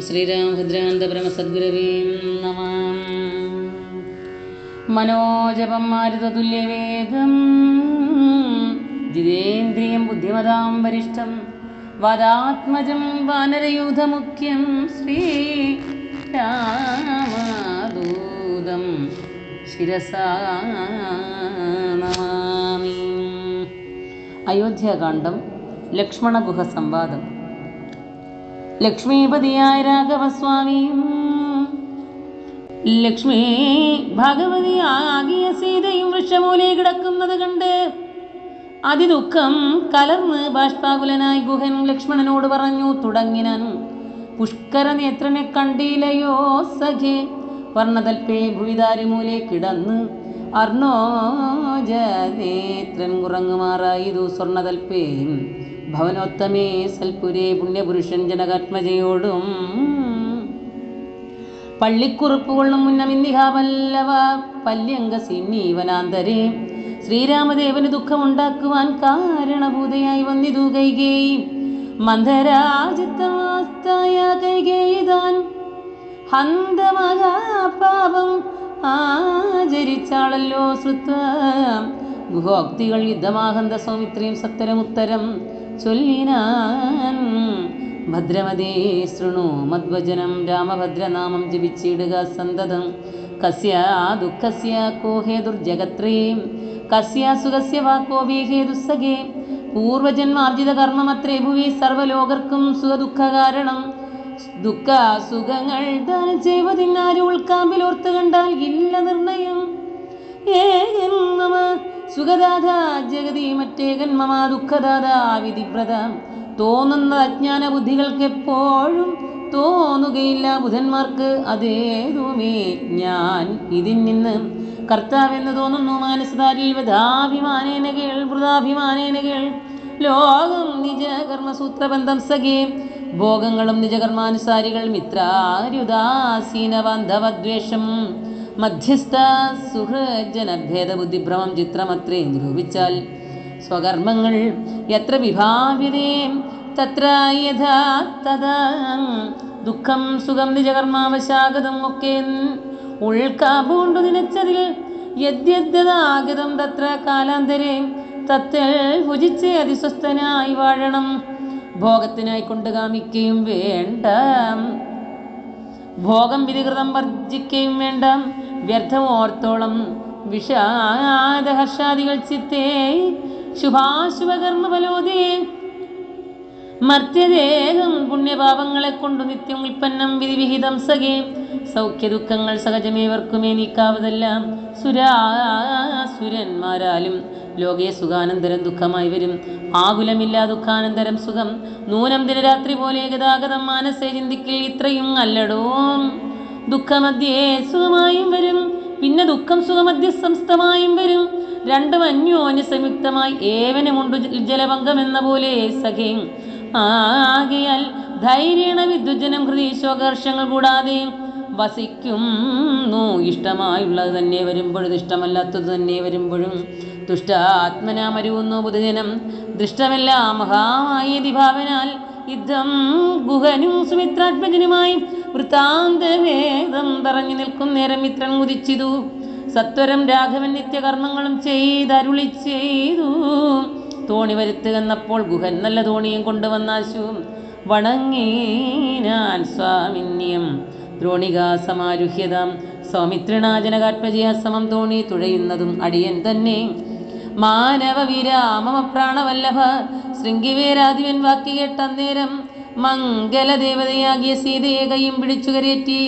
ശ്രീരാമഭദ്രാന്തപരമസദ്ഗുരവേ നമ. മനോജപം മാരുതതുല്യവേഗം. ജിതേന്ദ്രിയം ബുദ്ധിമതാം വരിഷ്ഠം. വദാത്മജം വാനരയൂഥമുഖ്യം. ശ്രീ രാമദൂതം ശിരസാ നമാമി. അയോധ്യാകാന്ഡം ലക്ഷ്മണഗുഹ ലക്ഷ്മീപതിയായ രാഘവസ്വാമിയും ലക്ഷ്മി ഭഗവതി ആകിയ സീതയും വൃക്ഷമൂലെ കിടക്കുന്നത് കണ്ട് അതിദുഃഖം കലർന്ന് ബാഷ്പാകുലനായി ഗുഹൻ ലക്ഷ്മണനോട് പറഞ്ഞു തുടങ്ങിനൻ പുഷ്കര നേത്രനെ കണ്ടില്ലയോ സഖേ? വർണതൽപ്പേ ഭുവിതാരിമൂലെ കിടന്ന് അർണോജ നേത്രൻ കുറങ്ങുമാറായതു സ്വർണതൽപേ ഭവനോത്തമേ സൽപുരേ പുണ്യപുരുഷൻ ജനകാത്മജയോടും. പള്ളിക്കുറുപ്പുകൊള്ളും മുന്നമിന്നിഹാവല്ലവ പല്യങ്ക സിന്നീവനാന്തരേ ശ്രീരാമദേവന് ദുഃഖമുണ്ടാക്കുവാൻ കാരണഭൂതയായി വന്നിതു കൈകേയി മന്ദരാജിത്തമാസ്തായ കൈകേയിതാൻ ഹന്തമഹാപാപം ആചരിച്ചാളല്ലോ ശ്രുത്വ ഗുഹോക്തികൾ യുദ്ധമാഹന്ത സൗമിത്രിയും സത്തരമുത്തരം. ചൊല്ലിനാൻ. ഭദ്രമതേ ശൃണു മദ്വചനം രാമഭദ്രനാമം ജപിച്ചിടുക സന്തതം. കസ്യ ദുഃഖസ്യ കോ ഹേതുർജഗത്രേ കസ്യ സുഖസ്യ വാക്കോ കോപി ഹേതുസഖേ പൂർവജന്മാർജിത കർമ്മമത്രേ ഭുവി സർവലോകർക്കും സുഖദുഃഖ കാരണം ദുഃഖ സുഖങ്ങൾ ദാനം ഉൾക്കാമ്പിൽ കണ്ടാൽ ഇല്ല നിർണയം. സുഖദാത ജഗതി മറ്റേകൻ മമ ദുഃഖദാത വിധിവ്രത തോന്നുന്ന അജ്ഞാന ബുദ്ധികൾക്ക് എപ്പോഴും തോന്നുകയില്ല ബുധന്മാർക്ക് അതേതുമേ ഞാൻ ഇതിൽ നിന്ന്. കർത്താവെന്ന് തോന്നുന്നു മാനസതാരിൽ വധാഭിമാനേന കേൾ വൃതാഭിമാനേന കേൾ. ലോകം നിജകർമ്മസൂത്രബന്ധം സഖേ. ഭോഗങ്ങളും നിജകർമാനുസാരികൾ മിത്രാരുദാസീന ബാന്ധവദ്വേഷം മധ്യസ്ഥ സുഹൃജനഭേദബുദ്ധിഭ്രമം ചിത്രമത്രേ നിരൂപിച്ചാൽ സ്വകർമ്മങ്ങൾ എത്ര വിഭാവ്യതേ തത്ര യഥാ തഥാ ദുഃഖം സുഖം നിജകർമാവശാഗതം ഒക്കെ ഉൾക്കാപൂണ്ടു നിലച്ചതിൽ യദ്യദ്യതാഗതം തത്ര കാലാന്തരെ തത്തൽ ഭുജിച്ച് അതിസ്വസ്ഥനായി വാഴണം. ഭോഗത്തിനായി കൊണ്ട് കാമിക്കുകയും വേണ്ട. ഭോഗം വിധികൃതം വർജിക്കുകയും വേണ്ട. വ്യർത്ഥമോർത്തോളം വിഷാദഹർഷാദികൾ ചിത്തേ ശുഭാശുഭകർമ്മഫലോദേ മർത്യദേഹം പുണ്യപാപങ്ങളെ കൊണ്ടു നിത്യം ഉൽപ്പന്നം വിധിവിഹിതം സഖേ. സൗഖ്യ ദുഃഖങ്ങൾ സഹജമേവർക്കുമേ നീക്കാവതെല്ലാം സുരാസുരന്മാരാലും. ലോകേ സുഖാനന്തരം ദുഃഖമായി വരും. ആകുലമില്ല ദുഃഖാനന്തരം സുഖം. നൂനം ദിനരാത്രി പോലെ ഗതാഗതം മാനസേ ചിന്തിക്കിൽ ഇത്രയും അല്ലടോ. ദുഃഖമധ്യേ സുഖമായും വരും. പിന്നെ ദുഃഖം സുഖമധ്യ സംസ്ഥമായും വരും. രണ്ടും അന്യോന്യ സംയുക്തമായി ഏവനുമുണ്ട് ജലഭംഗം എന്ന പോലെ സഖേ. ആകയാൽ ധൈര്യണ വിദ്വജനം ഹൃദയ ശോകർഷങ്ങൾ കൂടാതെ വസിക്കുന്നു. ഇഷ്ടമായുള്ളത് തന്നെ വരുമ്പോഴും ഇഷ്ടമല്ലാത്തത് തന്നെ വരുമ്പോഴും. ദുഷ്ടാത്മനാമരുവുന്നു ബുധജനം. ദൃഷ്ടമല്ല മഹാമായ ഭാവനാൽ യുദ്ധം ഗുഹനും സുമിത്രാത്മജനുമായി വൃത്താന്തവേദം പറഞ്ഞു നിൽക്കും നേരം മിത്രൻ മുതിച്ചിതു സത്വരം രാഘവൻ നിത്യകർമ്മങ്ങളും ചെയ്തരുളി ചെയ്തു. തോണി വരുത്തുകന്നപ്പോൾ ഗുഹൻ നല്ല തോണിയും കൊണ്ടുവന്നാശു. വണങ്ങീനാൻ സ്വാമിന്യം. ദ്രോണികാ സമാരുഹ്യതാം. സമം തോണി തുഴയുന്നതും അടിയൻ തന്നെ. മാനവ വിരാമ പ്രാണവല്ലഭ ശൃംഗിവേരാദിവൻ വാക്കി കേട്ടന്നേരം മംഗലദേവതയാകിയ സീതയെ കൈയും പിടിച്ചു കരയേറ്റി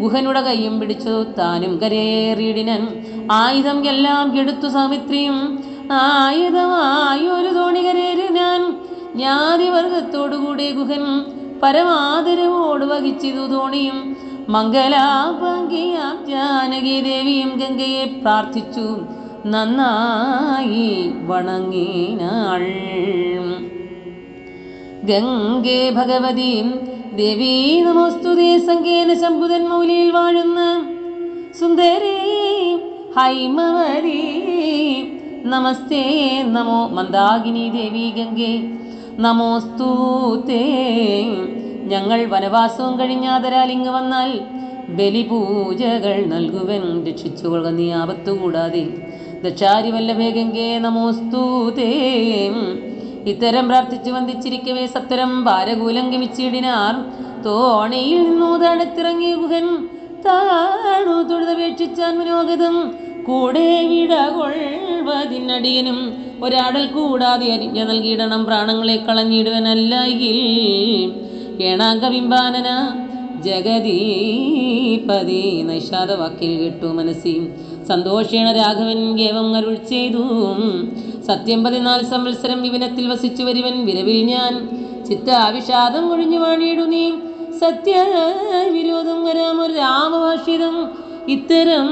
ഗുഹനുടെ കൈയും പിടിച്ചു താനും കരയേറിയിടിനൻ. ആയുധം എല്ലാം എടുത്തു സാമിത്രിയും ആയുധമായി ഒരു തോണി കരേറിനാൻ ജ്ഞാതിവർഗത്തോടുകൂടി ഗുഹൻ പരമാദരവോട് വഹിച്ചിതു തോണിയും മംഗലാഭംഗിയാം ജാനകി ദേവിയും ഗംഗയെ പ്രാർത്ഥിച്ചു. നന്നായി വണങ്ങിനാൾ. ഗംഗേ ഭഗവതി ദേവീ നമോസ്തുതേ. സങ്കേന ശംഭുതൻ മൗലിയിൽ വാഴുന്ന സുന്ദരി ഹൈമവതി നമസ്തേ നമോ മന്ദാകിനി ദേവി ഗംഗേ. നമോസ്തു തേ ഞങ്ങൾ വനവാസവും കഴിഞ്ഞാതരാൽ ഇങ്ങ് വന്നാൽ ബലിപൂജകൾ നൽകുവൻ രക്ഷിച്ചുകൊള്ളുക നീ ആപത്തു കൂടാതെ ദക്ഷാരി വല്ലഭേഗങ്കേ നമോസ്തൂതേ ഇത്തരം പ്രാർത്ഥിച്ചു വന്ദിച്ചിരിക്കവേ സത്തരം ഭാരകൂലം ഗമിച്ചിടിനാർ. തോണിയിൽ നിന്നു തണുത്തിറങ്ങിയ ഗുഹൻ താണു തൊഴുതപേക്ഷിച്ചാൻ മനോഗതം കൂടെ വിടകൊള്ളുവതിനടിയനും ഒരാടൽ കൂടാതെ അരിഞ്ഞ നൽകിയിടണം പ്രാണങ്ങളെ കളഞ്ഞിടുവനല്ലെങ്കിൽ ഏണാങ്കബിംബാനന ജഗദീപതി നൈഷാദ വാക്കിൽ കേട്ടു മനസ്സി. സന്തോഷേണ രാഘവൻ ഗേവം അരുൾ ചെയ്തു. സത്യം പതിനാല് സംവത്സരം വിവനത്തിൽ വസിച്ചു വരുവൻ വിരവിൽ ഞാൻ. ചിത്താവിഷാദം ഒഴിഞ്ഞു വാണിയിടു നീ. സത്യ വിരോധം വരാമൊരു രാമഭാഷിതം. ഇത്തരം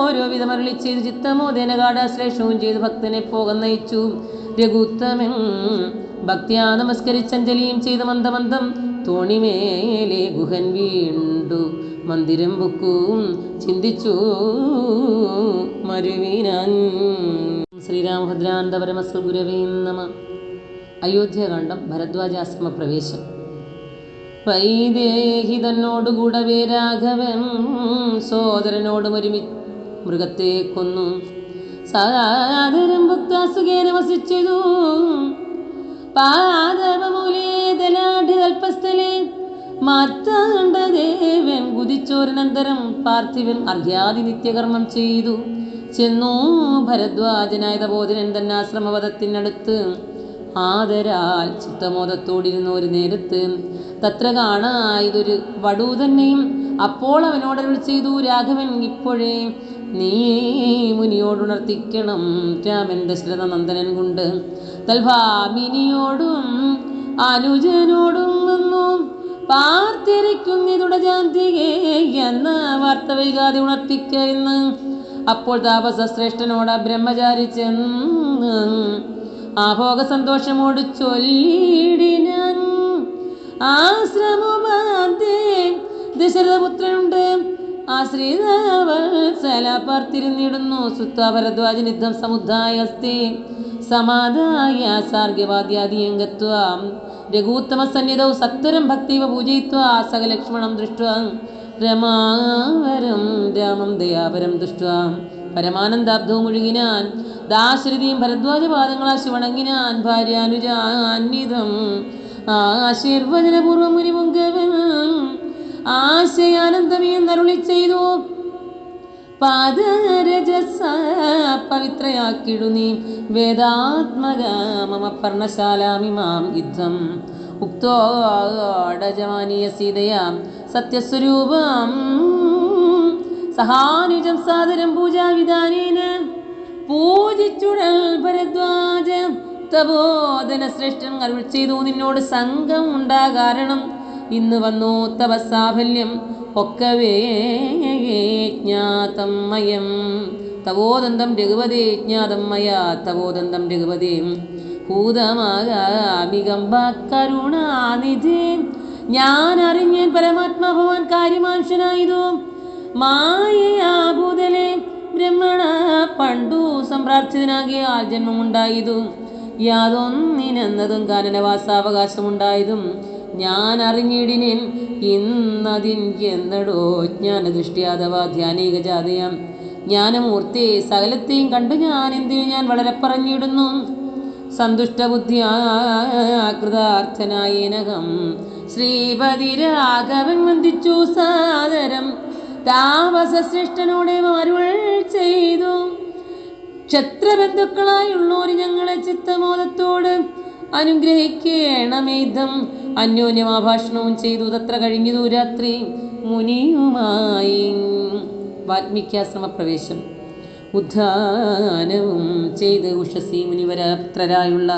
ഓരോ വിധം അരളി ചെയ്ത് ചിത്തമോദേന കാടാശ്ലേഷവും ചെയ്ത് ഭക്തനെ പോകാൻ നയിച്ചു. രഘുത്തമൻ ഭക്തിയാ നമസ്കരിച്ചഞ്ജലിയും ചെയ്ത മന്ദമന്ദം. തോണിമേലെ ഗുഹൻ വീണ്ടു. മന്ദിരം ബുക്കും ചിന്തിച്ചു മരുവീനാൻ. ശ്രീരാമഭദ്രാന്തപരമസ്വ ഗുരവേ അയോധ്യകാന്ഡം ഭരദ്വാജാശ്രമ പ്രവേശം വൈദേഹി തന്നോടുകൂടവേ രാഘവൻ. സോദരനോടും ഒരുമി മൃഗത്തെ കൊന്നു. സാദരം ഭക്താസുഖേന വസിച്ചതു. പാദവമൂലേതലാഢ്യതൽപസ്ഥലേ ദേവൻ കുതിച്ചോരനന്തരം പാർത്ഥിവൻ അർഘ്യാദി നിത്യകർമ്മം ചെയ്തു. ചെന്നു ഭരദ്വാജനായ ബോധനൻ തന്നെ ആശ്രമവധത്തിനടുത്ത്. ആദരാൽ ചിത്തമോദത്തോടിരുന്ന ഒരു നേരത്ത് തത്ര കാണായതൊരു വടു തന്നെയും അപ്പോൾ അവനോടരുൾ ചെയ്തു. രാഘവൻ ഇപ്പോഴേ നീ മുനിയോടുണർത്തിക്കണം രാമൻ ദശരഥ നന്ദനൻ കൊണ്ട്. തൽഭാമിനിയോടും അനുജനോടും വന്നു പാർത്തിരിക്കുന്നിതുടജാന്തികേ എന്ന വാർത്ത വൈകാതെ ഉണർത്തിക്ക എന്ന് അപ്പോൾ താപസശ്രേഷ്ഠനോട് ബ്രഹ്മചാരി ചെന്ന് ആഭോഗ സന്തോഷമോട് ചൊല്ലിടിനാൻ ദശരഥപുത്രനുണ്ട്. ആശ്രിതവത്സല പാർത്തിരുന്നിടുന്നു സുത്താഭരദ്വാജൻ യുദ്ധം സമാധായ സാർഗ്യവാദ്യാദിയം ഗത്വാ രഘൂത്തമ സന്നിധൗ സത്വരം ഭക്തിവ പൂജയിത്വ സകലക്ഷ്മണം ദൃഷ്ട്വാ. രമാവരം രാമം ദയാപരം ദൃഷ്ട്വാ. പരമാനന്ദാബ്ദവും മുഴുകിനാൻ ദാശരഥിയും ഭരദ്വാജപാദങ്ങളാ ശിവണങ്ങിനാൻ ഭാര്യാനുജാന്വിതം ആശീർവചനപൂർവം മുനിമുങ്കവൻ ആശയാനന്ദമേ നരുളി ചെയ്തു പാദരജസ പവിത്രയാക്കിടു വേദാത്മക മമ പർണശാലാമിമാം യുദ്ധം. ഉക്തോടജമാനീയ സീതയാം സത്യസ്വരൂപം. സഹാനുജം സാദരം പൂജാവിധാനേന. പൂജിച്ചുടൽ ഭരദ്വാജ. തപോധന ശ്രേഷ്ഠൻ അരുൾ ചെയ്തു നിന്നോട് സംഘം ഉണ്ടാകാരണം ഇന്ന് വന്നു തപസാഫല്യം ഒക്കവേ ജ്ഞാതം മയം. തവോദന്തം രഘുപതി ജ്ഞാതം മയാ. തവോദന്തം രഘുപതി. ഭൂതമാകാമികമ്പ കരുണാനിധി. ഞാൻ അറിഞ്ഞേൻ പരമാത്മാ ഭവാൻ കാര്യമാനുഷനായതു മായയാഭൂതലെ ബ്രഹ്മണ പണ്ടു സംപ്രാർത്ഥിതനാകിയാൽ ജന്മമുണ്ടായതു യാതൊന്നിനെന്നതും കാനനവാസാവകാശമുണ്ടായതും ഞാൻ അറിഞ്ഞിടിനേൻ ഇന്നതിൻ എന്നടോ ജ്ഞാനദൃഷ്ടി അഥവാ ധ്യാനീക ജാതയം ജ്ഞാനമൂർത്തി സകലത്തെയും കണ്ടു ഞാൻ എന്തിനു ഞാൻ വളരെ പറഞ്ഞിടുന്നു? സന്തുഷ്ടബുദ്ധിയാകൃതാർത്ഥനായേനകം ശ്രീപതി രാഘവൻ വന്ദിച്ചു സാദരം. താമസശ്രേഷ്ഠനോടെ അരുൾ ചെയ്തു. ക്ഷത്രബന്ധുക്കളായുള്ളോർ ഞങ്ങളെ ചിത്തമോദത്തോട് അനുഗ്രഹിക്കേണമേധം. അന്യോന്യമാഭാഷണവും ചെയ്തു. തത്ര കഴിഞ്ഞു രാത്രി മുനിയുമായി വാൽമീക്യാശ്രമ പ്രവേശം ഉദ്ധാനവും ചെയ്ത് ഉഷസി മുനിവരപുത്രരായുള്ള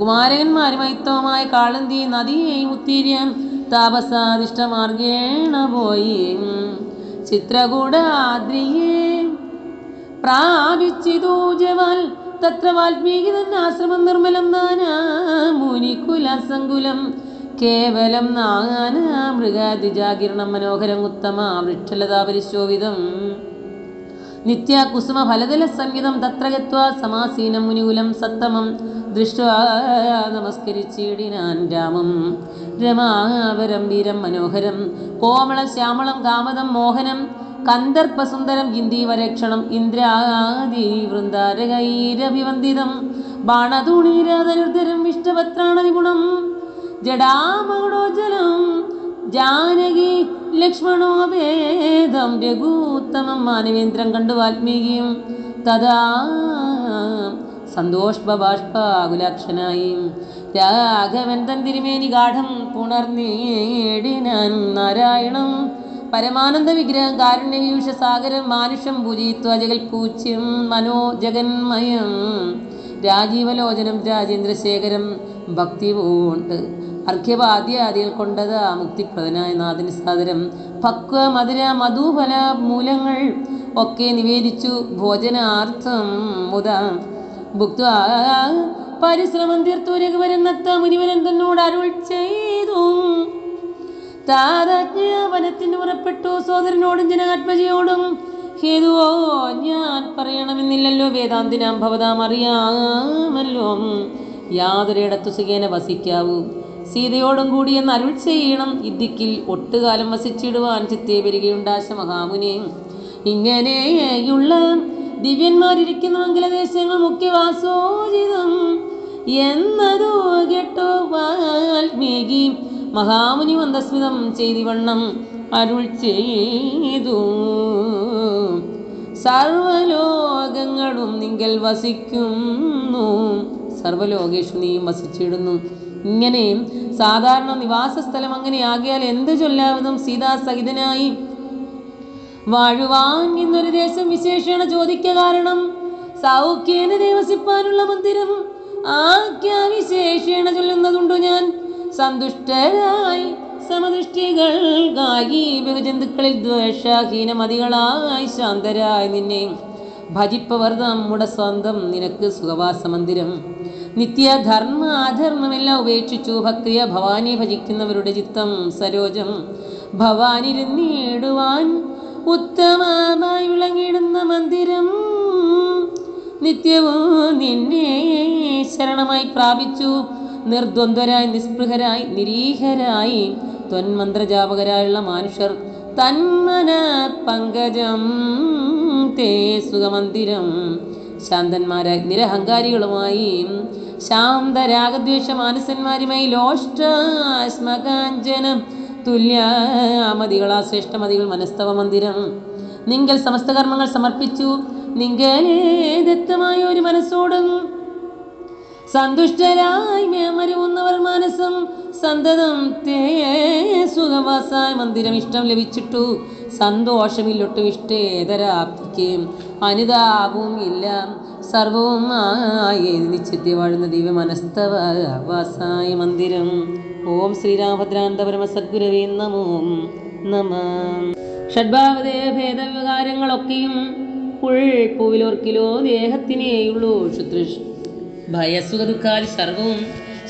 കുമാരകന്മാരുമൈത്തവുമായ കാളന്തി നദിയെയും ഉത്തീര്യം. താപസാദിഷ്ടമാർഗേണ പോയി. ചിത്രകൂടാദ്രിയെ പ്രാപിച്ചിതു തത്ര വാൽമീകി തന്നെ ആശ്രമം നിർമ്മലം നാനാ മുനികുല സങ്കുലം കേവലം മൃഗാതിജാകിരണം മനോഹരം ഉത്തമ വൃക്ഷലതാ പരിശോഭിതം. നിത്യ കുസുമ ഫലതല സംഗീതം തത്ര ഗത്വാ സമാസീനം മുനികുലം സത്തമം ദൃഷ്ട്വാ നമസ്കരിച്ചിടിനാൻ രാമം. രമാവരം വീരം മനോഹരം കോമളം ശ്യാമളം കാമതം മോഹനം കന്ദർപ്പസുന്ദരം ഗിന്ദീവരക്ഷണം ഇന്ദ്രാദി വൃന്ദാരകൈരഭിവന്ദിതം ബാണതൂണീരാധനുർധരം വിഷ്ടപത്രാണനിഗുണം ജഡാമകുടോജ്വലം ജാനകി ലക്ഷ്മണോ വേദം രഘൂത്തമം മാനവേന്ദ്രം കണ്ടു വാൽമീകിയും. തഥാ സന്തോഷ്ബാഷ്പാകുലാക്ഷനായി രാഘവൻ തൻ തിരുമേനി ഗാഠം പുണർനേടിനാൻ നാരായണം. പരമാനന്ദ വിഗ്രഹം കാരുണ്യവീക്ഷ സാഗരം മാനുഷം പൂജയിത്വ ജഗൽ പൂജ്യം മനോജഗന്മയം. രാജീവലോചനം രാജേന്ദ്രശേഖരം ഭക്തി പൂണ്ട് അർഘ്യപാദ്യാദികൾ കൊണ്ടത് മുക്തിപ്രദനായ നാഥന് സാദരം പക്വ മധുര മധുഫല മൂലങ്ങൾ ഒക്കെ നിവേദിച്ചു ഭോജനാർത്ഥം മുത ഭുക്ത പരിശ്രമം തീർത്തു രഘുവരൻ നത്ത മുനിവരൻ തന്നോട് അരുൾ ചെയ്തു. താതാജ്ഞാപനത്തിന് പുറപ്പെട്ടു സോദരനോടും ജനകാത്മജയോടും ഹേതുവോ ഞാൻ പറയണമെന്നില്ലല്ലോ വേദാന്തിനാം ഭവതാം അറിയാമല്ലോ. യാതൊരിടത്തു സുഖേന വസിക്കാവൂ. സീതയോടും കൂടി എന്ന് അരുൾ ചെയ്യണം. ഇദ്ദിക്കിൽ ഒട്ടുകാലം വസിച്ചിടുവാൻ ചിത്തേ വരികയുണ്ടാശ മഹാമുനെ. ഇങ്ങനെയുള്ള ദിവ്യന്മാരിരിക്കുന്ന മംഗലദേശങ്ങൾ മുഖ്യവാസോചിതം എന്നതോ കേട്ടോ വാൽമീകി. മഹാമുനി മന്ദസ്മിതം ചെയ്തിവണ്ണം അരുൾ ചെയ്തു. സർവലോകങ്ങളും നിങ്ങൾ വസിക്കുന്നു. സർവലോകേഷു വസിച്ചിടുന്നു. ഇങ്ങനെ സാധാരണ നിവാസ സ്ഥലം അങ്ങനെയാകിയാൽ എന്ത് ചൊല്ലാവതും സീതാസഹിതനായി. വാഴുവാൻ ഇന്നൊരു ദേശം വിശേഷണ ചോദിക്ക കാരണം സൗഖ്യേന ദേവസിപ്പാനുള്ള മന്ദിരം ആഖ്യാവിശേഷേണ ചൊല്ലുന്നതുണ്ടു ഞാൻ. സന്തുഷ്ടരായി സമദൃഷ്ടികൾ ഗായി ബഹുജന്തുക്കളിൽ ദ്വേഷഹീനമതികളായി ശാന്തരായി നിന്നെ. ഭജിപ്പവർ നമ്മുടെ സ്വന്തം നിനക്ക് സുഖവാസ മന്ദിരം നിത്യധർമ്മ അധർമ്മമെല്ലാം ഉപേക്ഷിച്ചു ഭക്തിയ ഭവാനി ഭജിക്കുന്നവരുടെ ചിത്തം സരോജം. ഭവാനിരുന്നിടുവാൻ ഉത്തമമായി വിളങ്ങിടുന്ന മന്ദിരം നിത്യവും നിന്നെ ശരണമായി പ്രാപിച്ചു. നിർദ്വന്ദ്വരായി നിസ്പൃഹരായി നിരീഹരായി ത്വന്മന്ത്രജാപകരായുള്ള മനുഷ്യർ തന്മന പങ്കജം തേ സുഖമന്ദിരം ശാന്തന്മാരായി നിരഹങ്കാരികളുമായി ശാന്തരാഗദ്വേഷ മാനസന്മാരുമായി ലോഷ്ടാശ്മകാഞ്ചനം തുല്യമതികളാ ശ്രേഷ്ഠമതികൾ മനസ്തവ മന്ദിരം നിങ്ങൾ സമസ്ത കർമ്മങ്ങൾ സമർപ്പിച്ചു. നിങ്ങളേ ദത്തമായ ഒരു മനസ്സോടും സന്തുഷ്ടരായി മേമരുവുന്നവർ മനസ്സും സന്തതം തേ സുഖവാസായ മന്ദിരം ഇഷ്ടം ലഭിച്ചിട്ടു. സന്തോഷമില്ലൊട്ടും ഇഷ്ടേതരാപ്തിക്ക്. അനുതാപവും ഇല്ല സർവവുമായി നിശ്ചിത്യ വാഴുന്ന ദിവ്യ മനസ്തവാസായ മന്ദിരം. ഓം ശ്രീരാമഭദ്രാന്ത പരമസദ്ഗുരവേ നമോ നമ. ഷഡ്ഭാവതേ ഭേദവികാരങ്ങളൊക്കെയും ഉൾപ്പൂവിലോർക്കിലോ ദേഹത്തിനേയുള്ളൂ ശുതൃഷ് ഭയസുഖദുഃഖാദി സർവവും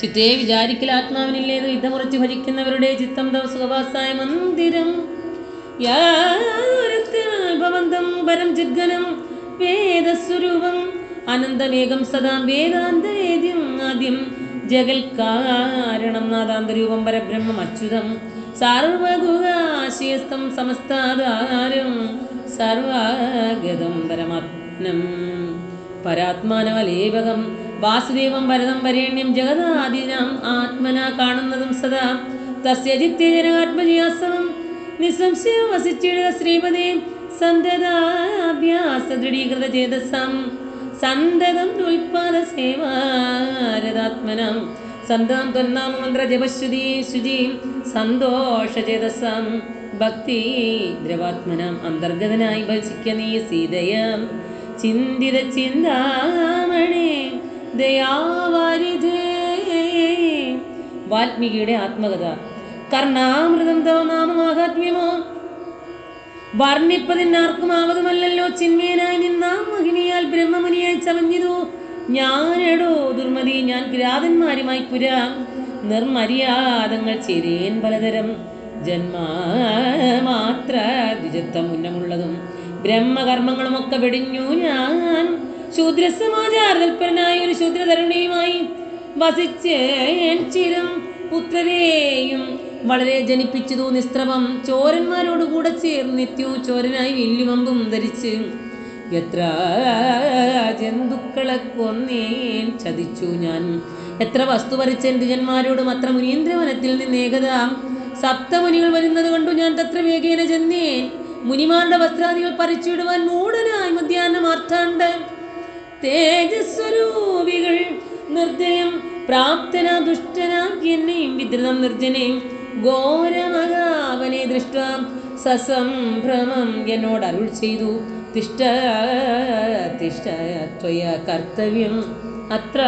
ചിത്തേ വിചാരിക്കൽ ആത്മാവിനില്ലേത് യുദ്ധമുറച്ച് ഭജിക്കുന്നവരുടെ ചിത്തം ദൗസുഖവാസായ മന്ദിരം. യാതൊരുത്തം പരം ജഗ്ഗനം വേദസ്വരൂപം. അനന്തമേകം സദാ വേദാന്തവേദ്യം ആദ്യം. ജഗൽ കാരണം നാദാന്തരൂപം പരബ്രഹ്മം അച്യുതം. സർവഗുഹാശയസ്ഥം സമസ്താധാരം സർവാഗതം പരമാത്മനം പരാത്മാനവലേപകം. വാസുദേവം ഭരതം വരേണ്യം ജഗദാദിനാം ആത്മന കാണുന്നതും സദാ. തസ്യ ചിത്തേ നിസംശയം നിസ്സംശയം വസിച്ചിടുക ശ്രീപദേ സന്തതാഭ്യാസ ദൃഢീകൃത ചേതസം സന്തതം ഉൽപാദ സേവാരതാത്മനം സന്തതം തൊന്നാം മന്ത്ര ജപശ്രുതി ശുചി. സന്തോഷചേതസം. ഭക്തി ദ്രവാത്മനം അന്തർഗതനായി ഭജിക്ക നീ സീതയം. ചിന്തിത ചിന്താമണി. വാൽമീകിയുടെ ആത്മകഥ. കർണാമൃതം തവ നാമമാഹാത്മ്യമോ? വർണിപ്പതിനാർക്കും ആവതുമല്ലല്ലോ ചിന്മയനായി നിന്നാം മഹിനിയാൽ ബ്രഹ്മമുനിയായി ചമഞ്ഞിതു. ഞാനെടോ ദുർമതി ഞാൻ കിരാതന്മാരുമായി പുര. നിർമര്യാദങ്ങൾ ചേരേൻ പലതരം ജന്മമാത്ര ഉന്നമുള്ളതും ബ്രഹ്മകർമ്മങ്ങളുമൊക്കെ വെടിഞ്ഞു ഞാൻ. ശൂദ്രസമാചാരതൽപരനായ ഒരു ശൂദ്രതരുണിയുമായി വസിച്ച് ചിരം പുത്രരെയും വളരെ ജനിപ്പിച്ചതു നിസ്ത്രമം ചോരന്മാരോടുകൂടെ ചേർന്ന് നിത്യവും ചോരനായി വില്ലുമമ്പും ധരിച്ച് എത്ര ജന്തുക്കളെ കൊന്നേൻ ചതിച്ചു ഞാൻ. എത്ര വസ്തു വരച്ച ദ്വിജന്മാരോടും അത്ര മുനീന്ദ്രവനത്തിൽ നിന്ന് ഏകത. സപ്തമുനികൾ വരുന്നത് കണ്ടു ഞാൻ തത്ര വേഗേന ചെന്നേൻ. മുനിമാരുടെ വസ്ത്രാദികൾ പറിച്ചിടുവാൻ മൂടനായി മധ്യാഹ്നമാർത്താണ്ട് തേജസ്വരൂപികൾ നിർദ്ദയം പ്രാപ്തന ദുഷ്ടനാ എന്നെയും വിദ്രുതം നിർജനെയും ഘോരമകാവനെ ദൃഷ്ട സസംഭ്രമം എന്നോട് അരുൾ ചെയ്തു. തിഷ്ട തിഷ്ട ത്വയ കർത്തവ്യം അത്ര.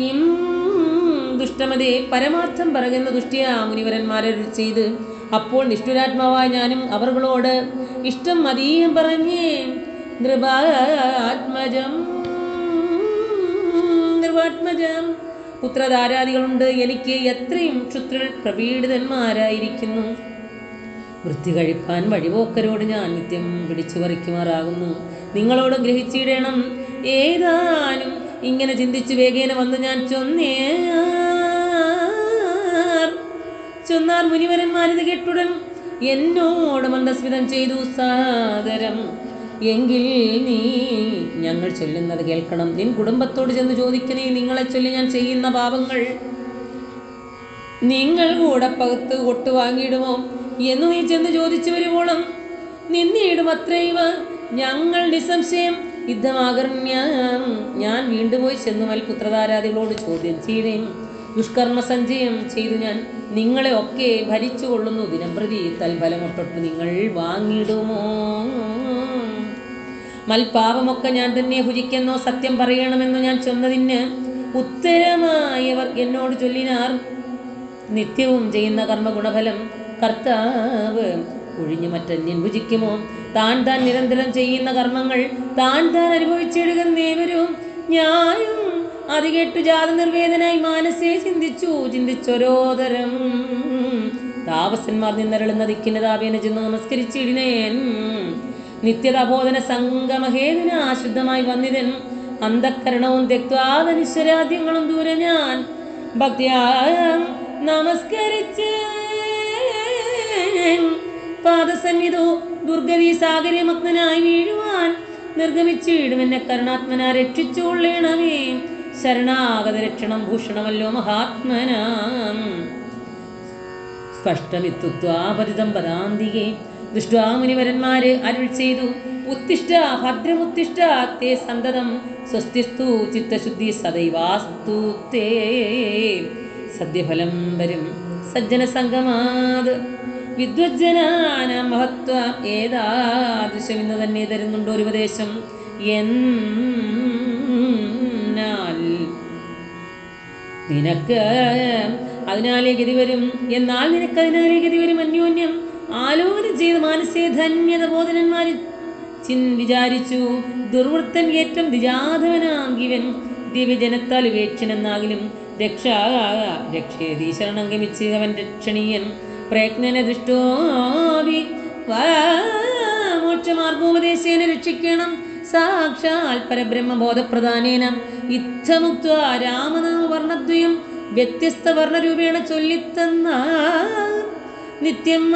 ഇം ദുഷ്ടമതേ പരമാർത്ഥം പറയുന്ന ദുഷ്ടിയ മുനിവരന്മാരെ ചെയ്ത്. അപ്പോൾ നിഷ്ഠുരാത്മാവായ ഞാനും അവർകളോട് ഇഷ്ടം മതീയം പറഞ്ഞേ നൃപാത്മജം നൃപാത്മജം. പുത്രധാരാദികളുണ്ട്. എനിക്ക് എത്രയും ക്ഷുത്രൻ പ്രപീഡിതന്മാരായിരിക്കുന്നു. വൃത്തി കഴിപ്പാൻ വഴിപോക്കരോട് ഞാൻ നിത്യം പിടിച്ചു പറിക്കുമാറാകുന്നു. നിങ്ങളോട് ഗ്രഹിച്ചിടണം. ഏതാനും ഇങ്ങനെ ചിന്തിച്ചു വേഗേന വന്ന് ഞാൻ ചൊന്നേ ചൊന്നാർ മുനിവരന്മാരിത് കേട്ടുടൻ എന്നോട് മന്ദസ്മിതം ചെയ്തു സാദരം. എങ്കിൽ നീ ഞങ്ങൾ ചൊല്ലുന്നത് കേൾക്കണം. നിൻ കുടുംബത്തോട് ചെന്ന് ചോദിക്കണേ നിങ്ങളെ ചൊല്ലി ഞാൻ ചെയ്യുന്ന പാപങ്ങൾ. നിങ്ങൾ കൂടെ പകത്ത് കൊട്ട് വാങ്ങിയിടുമോ? എന്ന് നീ ചെന്ന് ചോദിച്ചു വരുവോളം നിന്നിടും അത്രൈവ ഞങ്ങൾ നിസ്സംശയം യുദ്ധമാകർണ്യം ഞാൻ വീണ്ടും പോയി ചെന്നു മൽപുത്രധാരാദികളോട് ചോദ്യം ചെയ്യുകയും ദുഷ്കർമ്മ സഞ്ചയം ചെയ്തു ഞാൻ. നിങ്ങളെ ഒക്കെ ഭരിച്ചു കൊള്ളുന്നു ദിനം പ്രതി തൽഫലമൊട്ടൊട്ട് നിങ്ങൾ വാങ്ങിയിടുമോ? മൽപാപമൊക്കെ ഞാൻ തന്നെ ഭുജിക്കുന്നോ സത്യം പറയണമെന്നു ഞാൻ ചൊന്നതിന് ഉത്തരമായവർ എന്നോട് ചൊല്ലിനാർ. നിത്യവും ചെയ്യുന്ന കർമ്മഗുണഫലം കർത്താവ് ഒഴിഞ്ഞു മറ്റന്യൻ ഭുജിക്കുമോ? താൻ താൻ നിരന്തരം ചെയ്യുന്ന കർമ്മങ്ങൾ താൻ താൻ അനുഭവിച്ചെടുക്കുന്നേവരും ഞാനും അത് കേട്ടു ജാത നിർവേദനായി മാനസേ ചിന്തിച്ചു. ചിന്തിച്ചൊരോതരം താപസന്മാർ നിന്നരളുന്ന ദിക്കിന് താപേന ചെന്ന് നമസ്കരിച്ചിടിനേൻ നിത്യതബോധന സംഗമഹേതുന ആശ്രിതമായി വന്നിതൻ അന്ധക്കരണവും തെക്വാദനിശ്വരാദ്യങ്ങളും ദൂരെ ഞാൻ ഭക്തിയായം നമസ്കരിച്ച്. പാദസന്നിധോ ദുർഗതി സാഗരമഗ്നായി വീഴുവാൻ നിർഗമിച്ചിടും എന്നെ കരുണാത്മന രക്ഷിച്ചുകൊള്ളേണമേ. ശരണാഗത രക്ഷണം ഭൂഷണമല്ലോ മഹാത്മനാം. സ്പഷ്ടമിത്വാപരിതം പദാന്തികെ ദുഷ്ടാമുനിവരന്മാര് അരുൾ ചെയ്തു. ഉത്തിഷ്ഠ ഭദ്രമുത്തിഷ്ഠ തേ സന്തതം സ്വസ്തിസ്തു ചിത്തശുദ്ധി സദൈവാസ്തു തേ. സദ്യഫലം വരും സജ്ജന സംഗമാത് വിദ്വജ്ജനാന മഹത്വ ഏതാദൃശ്യം ഇന്ന് തന്നെ തരുന്നുണ്ട് ഒരു ഉപദേശം എന്നാൽ നിനക്ക് അതിനാലേ ഗതി വരും. എന്നാൽ നിനക്ക് അതിനാലേ ഗതി വരും അന്യോന്യം. ആലോചന ചെയ്ത് മാനസിക ധന്യത ബോധനന്മാർ ചിൻ വിചാരിച്ചു ദുർവൃത്തൻ ഏറ്റവും ദിജാധവനാം ഇവൻ ദിവ്യജനത്താൽ ഉപേക്ഷനെന്നാകിലും രക്ഷ രക്ഷേതി ശരണം ഗമിച്ച് അവൻ രക്ഷണീയൻ. പ്രയത്നനെ ദൃഷ്ടോവി മോക്ഷമാർഗോപദേശേന രക്ഷിക്കണം. സാക്ഷാൽ പരബ്രഹ്മ ബോധപ്രധാനേന ഇച്ഛമുക്ത രാമനാമ വർണദ്വയം വ്യത്യസ്ത വർണരൂപേണ ചൊല്ലിത്തന്ന നിത്യം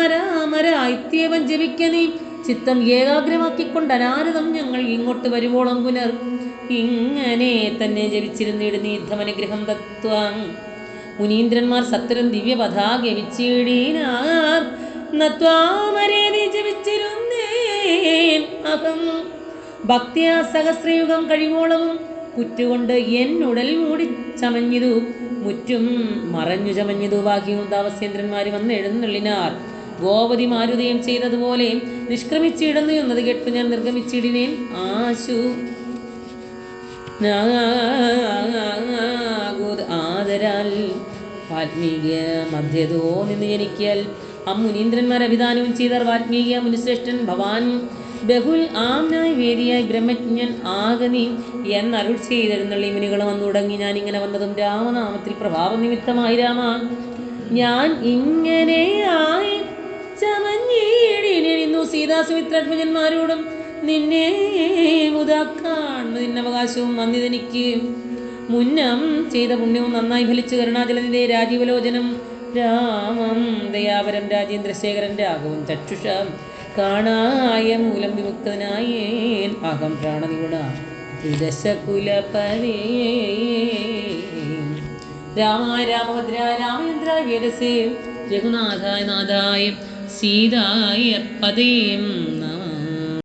ജപിക്ക നീ. ചിത്തം ഏകാഗ്രമാക്കിക്കൊണ്ട് അനാരതം ഞങ്ങൾ ഇങ്ങോട്ട് വരുവോളം പുനർ. ഇങ്ങനെ തന്നെ ജപിച്ചിരുന്നിട് നീ യുദ്ധമനുഗ്രഹം തത്വാം. മുനീന്ദ്രന്മാർ സത്തരം ദിവ്യ ജപിച്ചിരുന്നേൻ അഹം. ഭക്തിയാ സഹസ്രയുഗം കഴിവോളവും. കുറ്റുകൊണ്ട് എന്നുടൽ മൂടി ചമഞ്ഞിതു മുറ്റും മറഞ്ഞു ചമഞ്ഞിതു ബാക്കിയും താമസേന്ദ്രന്മാർ വന്ന് എഴുന്നള്ളിനാർ. ഗോപതി മാരുതയും ചെയ്തതുപോലെ നിഷ്ക്രമിച്ചിടുന്നു എന്നത് കേട്ടു ഞാൻ നിർഗമിച്ചിടിനേൻ ആശു ആദരാൽ വാൽമീകിയ മധ്യതോ നിന്ന് ജനിക്കൽ. അമ്മുനീന്ദ്രന്മാർ അഭിദാനവും ചെയ്തർ വാൽമീകിയ മുനിശ്രേഷ്ഠൻ ഭവാൻ ബഹുൽ ആംനായി വേദിയായി ബ്രഹ്മജ്ഞൻ ആകനി എന്നരുൾ ചെയ്തിരുന്നുള്ള മുനികൾ വന്നു തുടങ്ങി. ഞാൻ ഇങ്ങനെ വന്നതും രാമനാമത്തിൽ പ്രഭാവ നിമിത്തമായി രാമ. ഞാൻ ഇങ്ങനെ ചമഞ്ഞീടിനിന്നു സീതാസുമിത്രാത്മജന്മാരോടും നിന്നെ മുതാക്കാൺമതിന് അവകാശവും വന്നിതെനിക്ക് മുന്നം ചെയ്ത പുണ്യവും നന്നായി ഫലിച്ചു കരുണാചലനിന്റെ രാജീവലോചനം രാമം ദയാപരം രാജേന്ദ്രശേഖരൻ രാഘവൻ ചക്ഷുഷ. കാണായ മൂലം വിമുക്തനായേൻ. അഹം പ്രാണനിഗുണ ദശകുലപരേ രാമ രാമഭദ്ര രാമേന്ദ്ര വീരസേ രഘുനാഥായ നാഥായ സീതായ പതേം നമ